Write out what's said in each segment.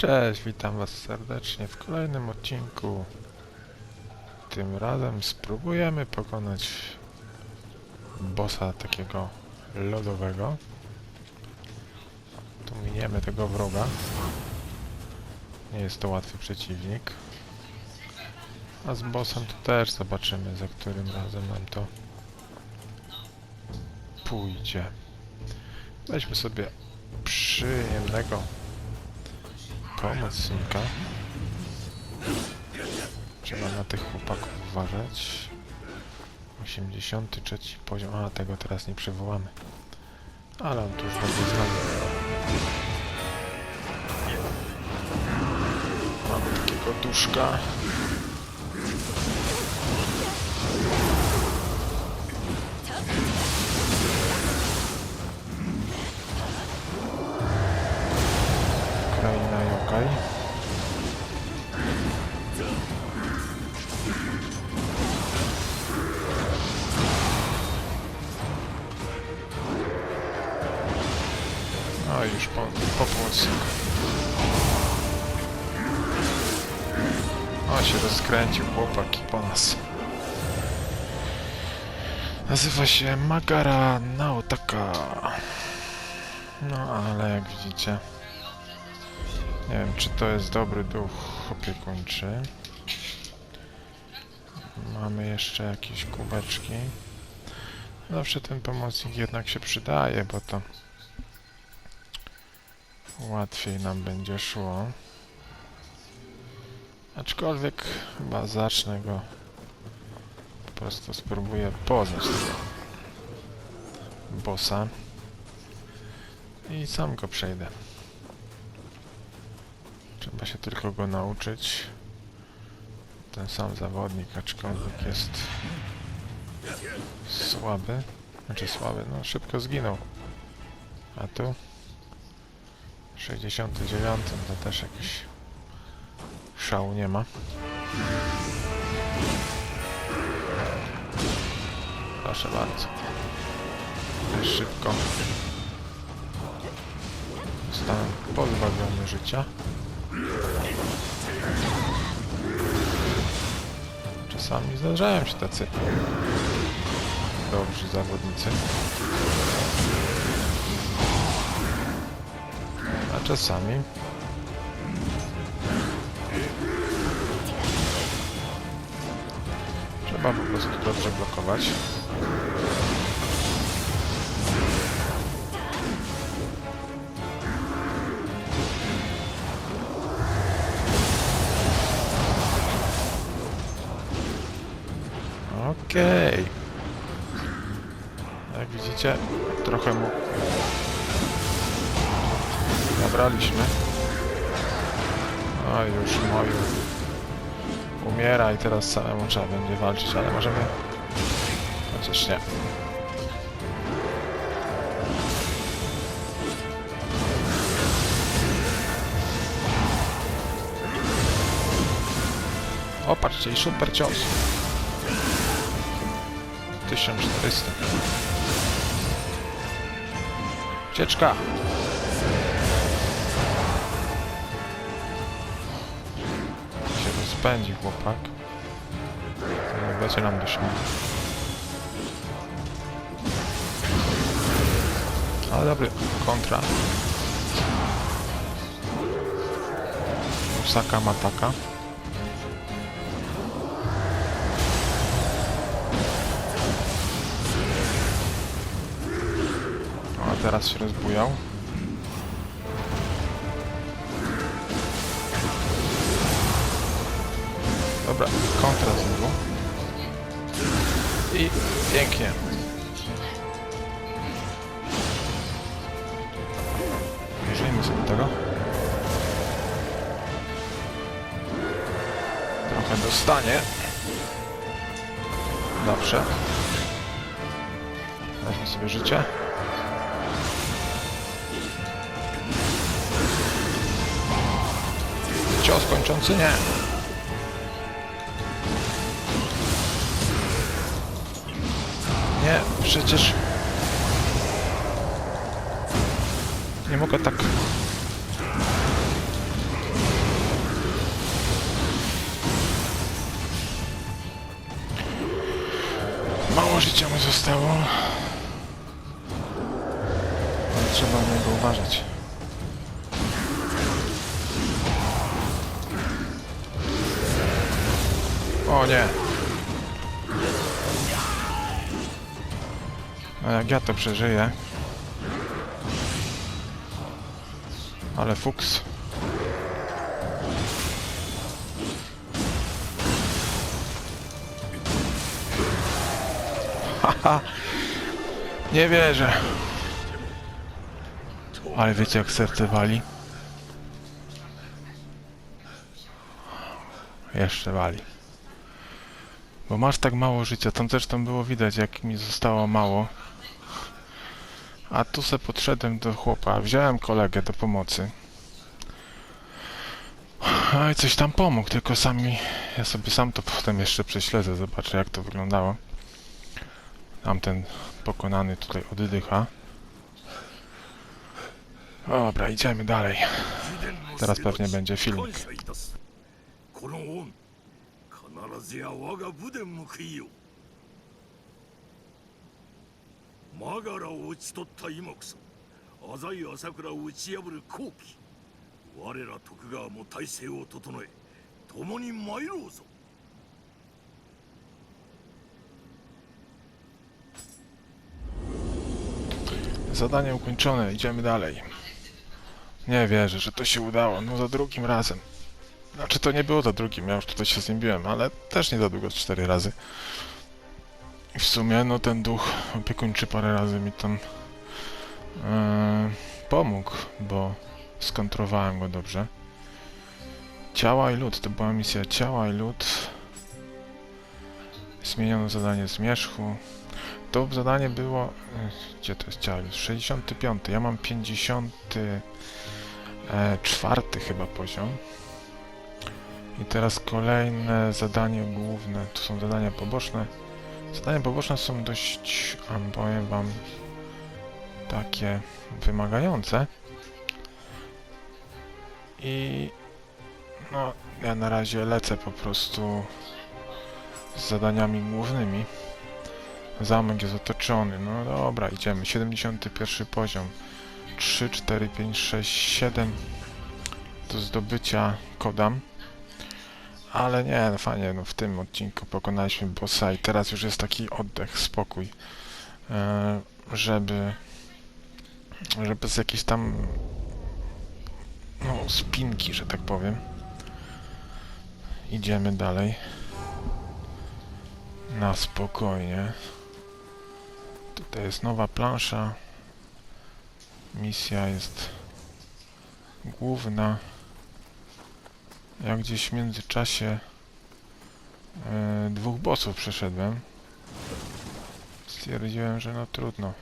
Cześć, witam was serdecznie w kolejnym odcinku. Tym razem spróbujemy pokonać bossa takiego lodowego. Tu miniemy tego wroga. Nie jest to łatwy przeciwnik. A z bossem to też zobaczymy, za którym razem nam to pójdzie. Weźmy sobie przyjemnego pomocnika. Trzeba na tych chłopaków uważać. 83 poziom. A, tego teraz nie przywołamy. Ale on tu już będzie z nami. Mamy takiego duszka. Nazywa się Magara Naotaka. No, ale jak widzicie... Nie wiem, czy to jest dobry duch opiekuńczy. Mamy jeszcze jakieś kubeczki. Zawsze ten pomocnik jednak się przydaje, bo to łatwiej nam będzie szło. Aczkolwiek chyba zacznę go prostu spróbuję poznać tego bossa i sam go przejdę. Trzeba się tylko go nauczyć. Ten sam zawodnik, aczkolwiek jest słaby. Znaczy słaby, no szybko zginął. A tu 69 to też jakiś szału nie ma. Proszę bardzo. Szybko zostałem pozbawiony życia. Czasami zdarzają się tacy dobrzy zawodnicy. A czasami trzeba po prostu dobrze blokować. Okej. Jak widzicie, trochę mu zabraliśmy. O, już moju umiera i teraz samemu trzeba będzie walczyć, ale możemy... Chociaż nie. O, patrzcie, i super cios. 1400. Ucieczka! się rozpędzi chłopak. Nie będzie nam śniegu. Ale dobry, kontra. Osaka Mataka. O, teraz się rozbujał. Dobra, kontra znowu. I pięknie. Użyjmy sobie tego. Trochę dostanie. Dobrze. Weźmy sobie życie. Nie. Nie, przecież... Nie mogę tak... Mało życia mi zostało. Ale trzeba na niego uważać. O nie! A jak ja to przeżyję? Ale fuks. Haha! Nie wierzę. Ale wiecie jak serce wali? Jeszcze wali. Bo masz tak mało życia, tam tam było widać jak mi zostało mało. A tu se podszedłem do chłopa, wziąłem kolegę do pomocy. I coś tam pomógł, tylko sami, ja sobie sam to potem jeszcze prześledzę, zobaczę jak to wyglądało. Tamten pokonany tutaj oddycha. Dobra, idziemy dalej. Teraz pewnie będzie filmik. 感謝いたすこの恩必ずや我が部で報いよマガラを討ち取った今こそ浅井朝倉を打ち破る好機我ら徳川も体制を整え共に参ろうぞ Zadanie ukończone, idziemy dalej. Nie wierzę, że to się udało. No za drugim razem. Znaczy to nie było za drugim, ja już tutaj się z nim biłem, ale też nie za długo, cztery razy. I w sumie, no ten duch opiekuńczy parę razy mi tam e, pomógł, bo skontrowałem go dobrze. Ciała i lód, to była misja ciała i lód. Zmieniono zadanie zmierzchu. To zadanie było... e, Gdzie to jest ciało? 65. Ja mam 54 chyba poziom. I teraz kolejne zadanie główne. To są zadania poboczne. Zadania poboczne są dość, powiem wam, takie wymagające. I no, ja na razie lecę po prostu z zadaniami głównymi. Zamek jest otoczony. No dobra, idziemy. 71 poziom. 3, 4, 5, 6, 7 do zdobycia kodam. Ale nie, no fajnie, no w tym odcinku pokonaliśmy bossa i teraz już jest taki oddech, spokój. E, żeby żeby bez jakiejś tam no spinki, że tak powiem. Idziemy dalej. Na spokojnie. Tutaj jest nowa plansza. Misja jest główna. Ja gdzieś w międzyczasie e, dwóch bossów przeszedłem. Stwierdziłem, że no trudno.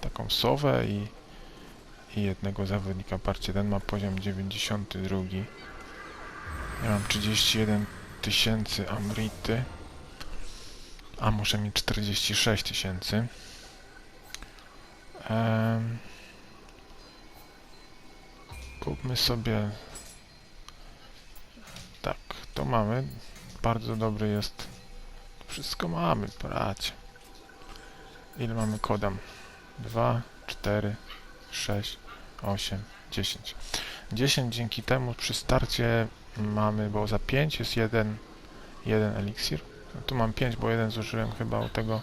Taką sowę i, i jednego zawodnika parcie. Ten ma poziom 92. Ja mam 31 tysięcy amrity. A muszę mieć 46 tysięcy. Kupmy sobie. To mamy. Bardzo dobry jest. Wszystko mamy, bracie. Ile mamy kodam? 2, 4, 6, 8, 10. 10 dzięki temu przy starcie mamy, bo za 5 jest jeden, jeden eliksir. No tu mam 5, bo jeden zużyłem chyba u tego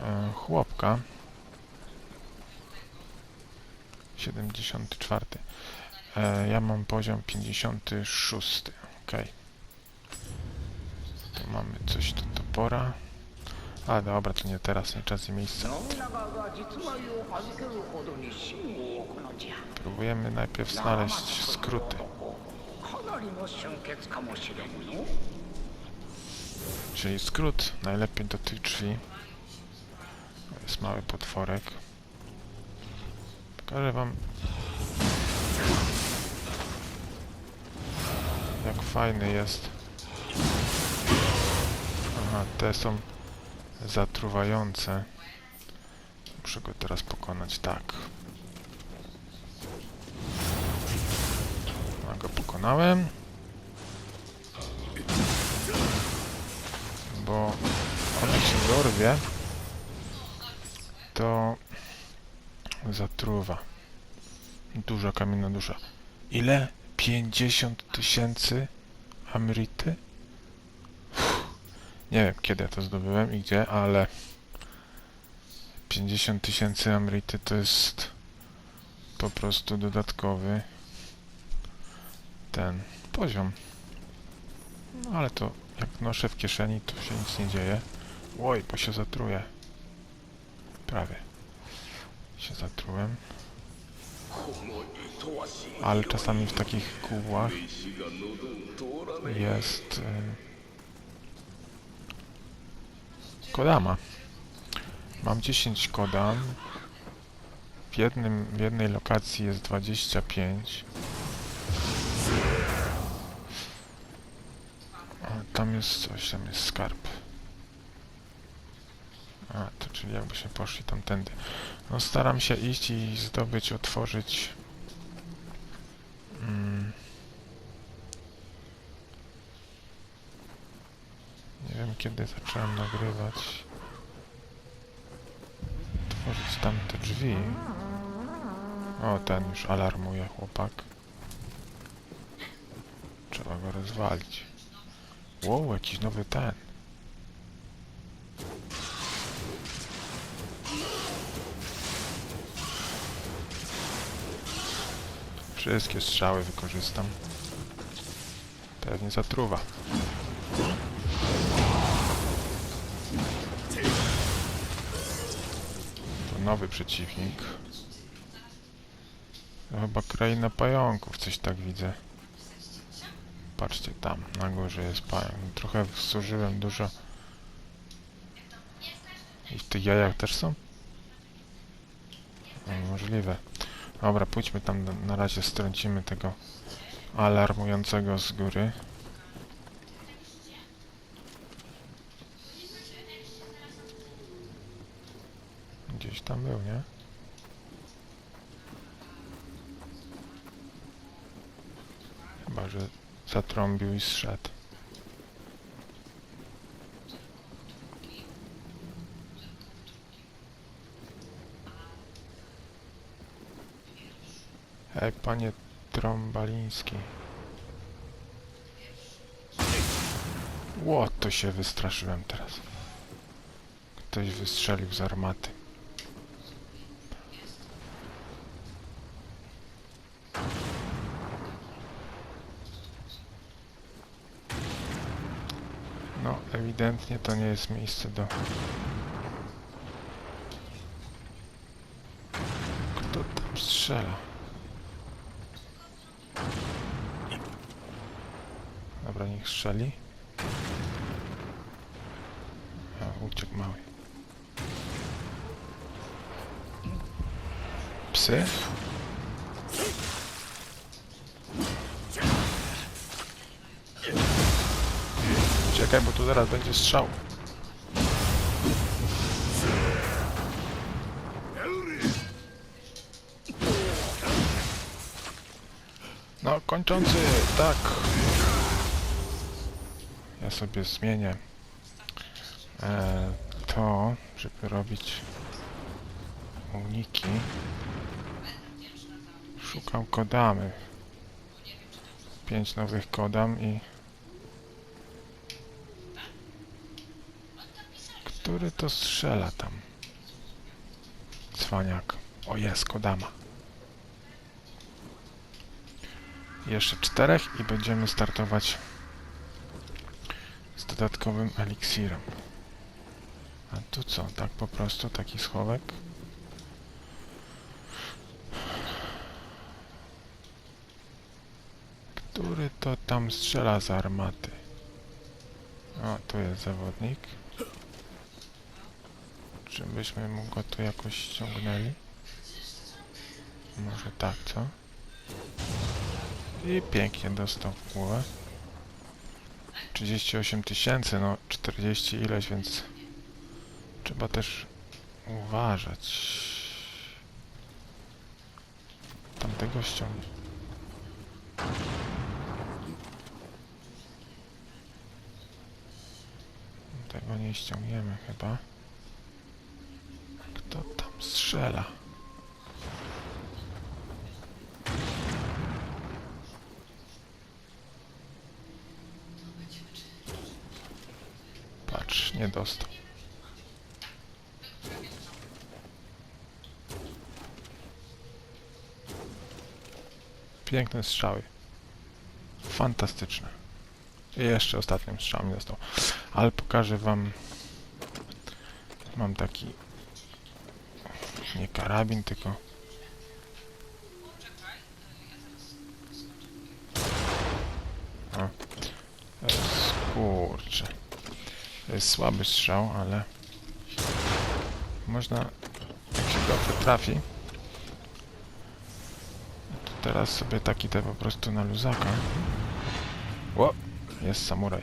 e, chłopka. 74. E, ja mam poziom 56. Okej. Okay. Tu mamy coś do topora. A dobra, to nie teraz, nie czas i miejsce. Próbujemy najpierw znaleźć skróty. Czyli skrót najlepiej do tych drzwi. Jest mały potworek. Pokażę wam jak fajny jest. Aha, te są zatruwające. Muszę go teraz pokonać tak. A go pokonałem. Bo on jak się dorwie, to zatruwa. Duża kamienna dusza. Ile? 50 tysięcy Amrity? Nie wiem kiedy ja to zdobyłem i gdzie, ale 50 tysięcy Amrity to jest po prostu dodatkowy ten poziom. No ale to jak noszę w kieszeni, to się nic nie dzieje. Oj, bo się zatruję. Prawie. Się zatrułem. Ale czasami w takich kółach jest y, kodama. Mam 10 kodam. W, jednym, w jednej lokacji jest 25. A, tam jest coś, tam jest skarb. A, to czyli jakbyśmy poszli tamtędy. No staram się iść i zdobyć, otworzyć... Mm. Nie wiem kiedy zacząłem nagrywać. Otworzyć tamte drzwi. O, ten już alarmuje chłopak. Trzeba go rozwalić. Wow, jakiś nowy ten. Wszystkie strzały wykorzystam. Pewnie zatruwa. To nowy przeciwnik. To chyba kraina pająków, coś tak widzę. Patrzcie tam, na górze jest pająk. Trochę zużyłem dużo. I w tych jajach też są? No, możliwe. Dobra, pójdźmy tam, na- razie strącimy tego alarmującego z góry. Gdzieś tam był, nie? Chyba, że zatrąbił i zszedł. Hej, panie Trąbaliński. Ło, to się wystraszyłem teraz. Ktoś wystrzelił z armaty. No, ewidentnie to nie jest miejsce do... Kto tam strzela? Dobra, niech strzeli. A, uciekł mały. Psy? Bo tu zaraz będzie strzał. No, kończący, tak. Sobie zmienię e, to, żeby robić uniki. Szukam kodamy. Pięć nowych kodam i... Który to strzela tam? Cwaniak. O jest, kodama. Jeszcze czterech i będziemy startować dodatkowym eliksirem. A tu co? Tak po prostu taki schowek? Który to tam strzela z armaty? O, tu jest zawodnik. Czy byśmy mu go tu jakoś ściągnęli? Może tak, co? I pięknie dostał głowę. 38 tysięcy, no 40 ileś, więc trzeba też uważać. Tamtego ściągnie. Tego nie ściągniemy chyba. Kto tam strzela? Nie dostał. Piękne strzały. Fantastyczne. I jeszcze ostatnim strzałem dostał. Ale pokażę wam. Mam taki. Nie karabin, tylko. O. To jest, kurczę. To jest słaby strzał, ale. Można. Jak się dobrze trafi. To teraz sobie taki te po prostu na luzaka. Ło! Jest samuraj.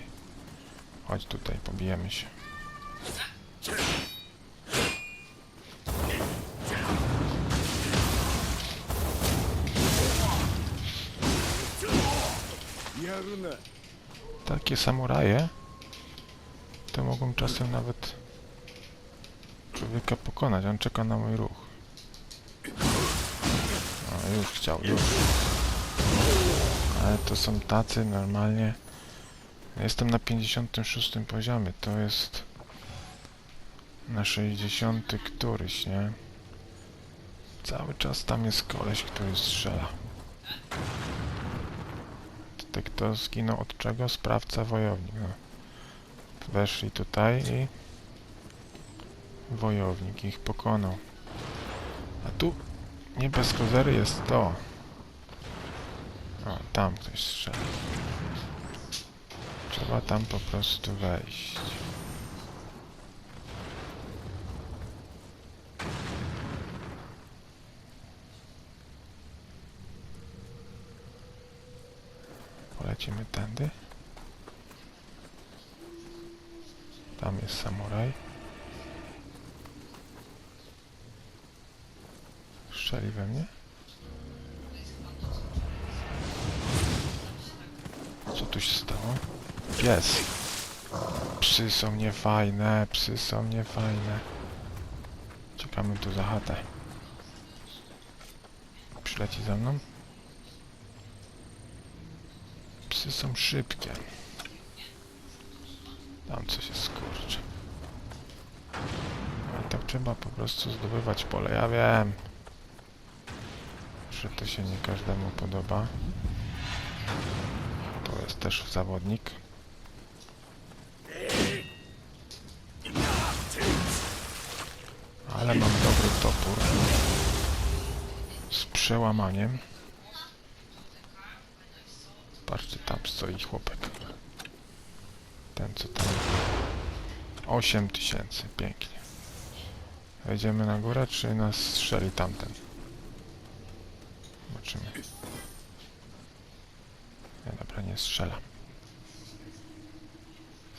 Chodź tutaj, pobijemy się. Takie samuraje to mogą czasem nawet człowieka pokonać. On czeka na mój ruch. O, już chciał, już. Ale to są tacy normalnie. Jestem na 56 poziomie, to jest na 60 któryś, nie? Cały czas tam jest koleś, który strzela. Tutaj kto zginął od czego? Sprawca wojownik. No. Weszli tutaj i wojownik ich pokonał. A tu nie bez kozery jest to. O, tam ktoś strzela. Trzeba tam po prostu wejść. Polecimy tędy. Tam jest samuraj. Strzeli we mnie? Co tu się stało? Pies. Psy są niefajne, psy są niefajne. Czekamy tu za chatę. Przyleci za mną? Psy są szybkie. Tam coś skurcze. No i tak trzeba po prostu zdobywać pole. Ja wiem, że to się nie każdemu podoba. To jest też zawodnik. Ale mam dobry topór. Z przełamaniem. Patrzcie, tam stoi chłopek. Co tam. 8 tysięcy, pięknie. Wejdziemy na górę, czy nas strzeli tamten? Zobaczymy. Nie, dobra, nie strzela.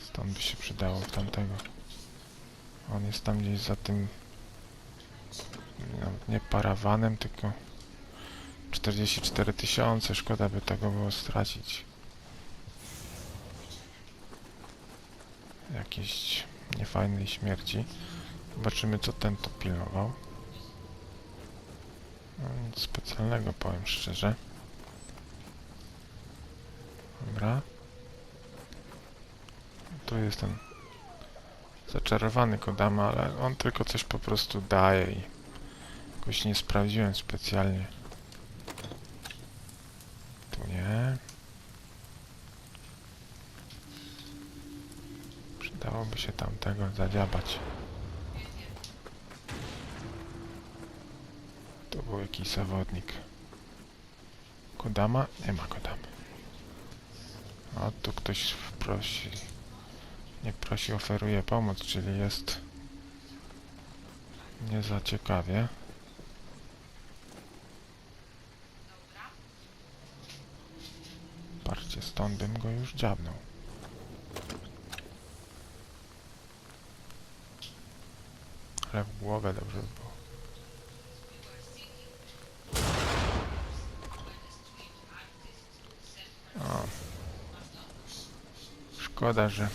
Stąd by się przydało tamtego. On jest tam gdzieś za tym... No, nie parawanem, tylko... 44 tysiące, szkoda by tego było stracić. Jakiejś niefajnej śmierci. Zobaczymy co ten to pilnował. No, nic specjalnego powiem szczerze. Dobra. Tu jest ten zaczarowany Kodama, ale on tylko coś po prostu daje i jakoś nie sprawdziłem specjalnie. Tu nie. Przydałoby się tamtego zadziabać. To był jakiś zawodnik. Kodama? Nie ma Kodamy. O, tu ktoś prosi. Nie prosi, oferuje pomoc, czyli jest nie za ciekawie. Patrzcie, stąd bym go już dziabnął. Szkoda, że...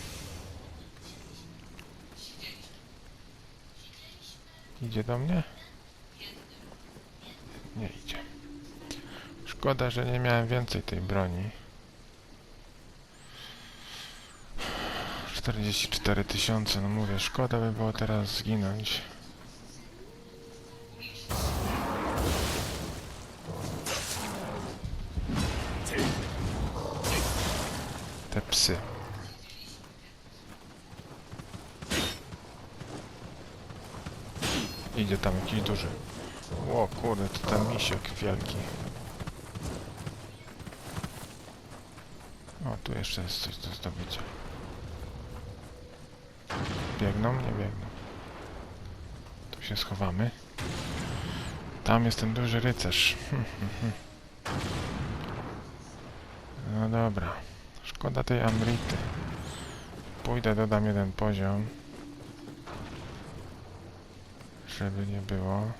Idzie do mnie? Nie idzie. Szkoda, że nie miałem więcej tej broni. 44 tysiące, no mówię, szkoda by było teraz zginąć. Jakiś duży. O kurde, to ten misiek wielki. O, tu jeszcze jest coś do zdobycia. Biegną? Nie biegną. Tu się schowamy. Tam jest ten duży rycerz. No dobra. Szkoda tej Amrity. Pójdę, dodam jeden poziom. Żeby nie było.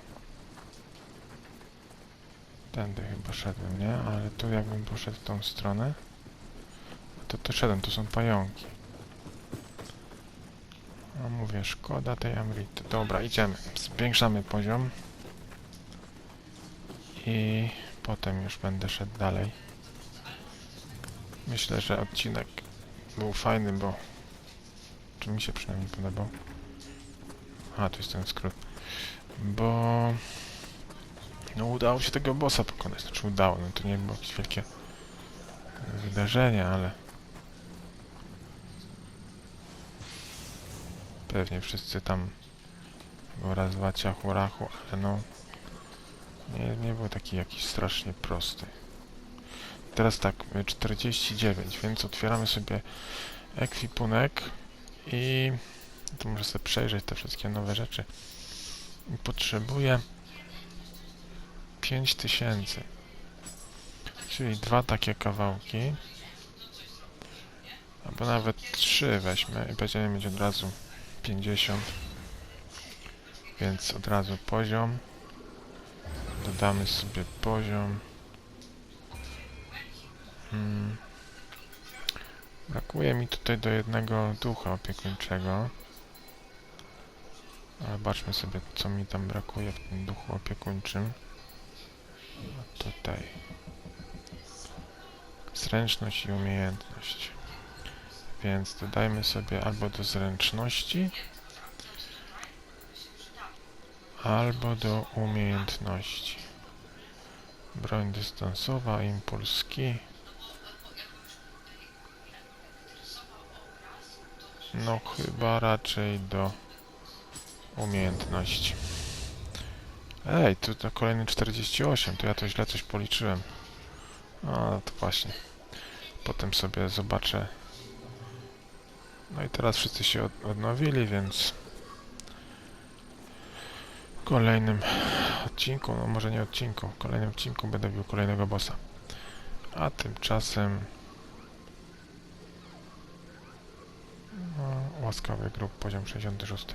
Tędy chyba szedłem, nie? Ale tu jakbym poszedł w tą stronę, to to szedłem, to są pająki. A mówię, szkoda tej Amrity. Dobra, idziemy. Zwiększamy poziom. I potem już będę szedł dalej. Myślę, że odcinek był fajny, bo... Czy mi się przynajmniej podobał? A, tu jest ten skrót. Bo... No udało się tego bossa pokonać. Znaczy udało, no to nie było jakieś wielkie wydarzenie, ale... Pewnie wszyscy tam go raz, dwa, ciachu, rachu, ale no... Nie, nie był taki jakiś strasznie prosty. Teraz tak, y, 49, więc otwieramy sobie ekwipunek i to muszę sobie przejrzeć te wszystkie nowe rzeczy. Potrzebuję 5000. Czyli dwa takie kawałki. Albo nawet trzy weźmy i będziemy mieć od razu 50. Więc od razu poziom. Dodamy sobie poziom. Hmm. Brakuje mi tutaj do jednego ducha opiekuńczego. Zobaczmy sobie, co mi tam brakuje w tym duchu opiekuńczym. Tutaj. Zręczność i umiejętność. Więc dodajmy sobie albo do zręczności, albo do umiejętności. Broń dystansowa, impuls. No chyba raczej do umiejętności. Ej, tu to kolejny 48, to ja to źle coś policzyłem. A, to właśnie. Potem sobie zobaczę. No i teraz wszyscy się od odnowili, więc w kolejnym odcinku, no może nie odcinku, w kolejnym odcinku będę bił kolejnego bossa. A tymczasem no, łaskawy grób poziom 66.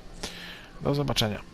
Do zobaczenia.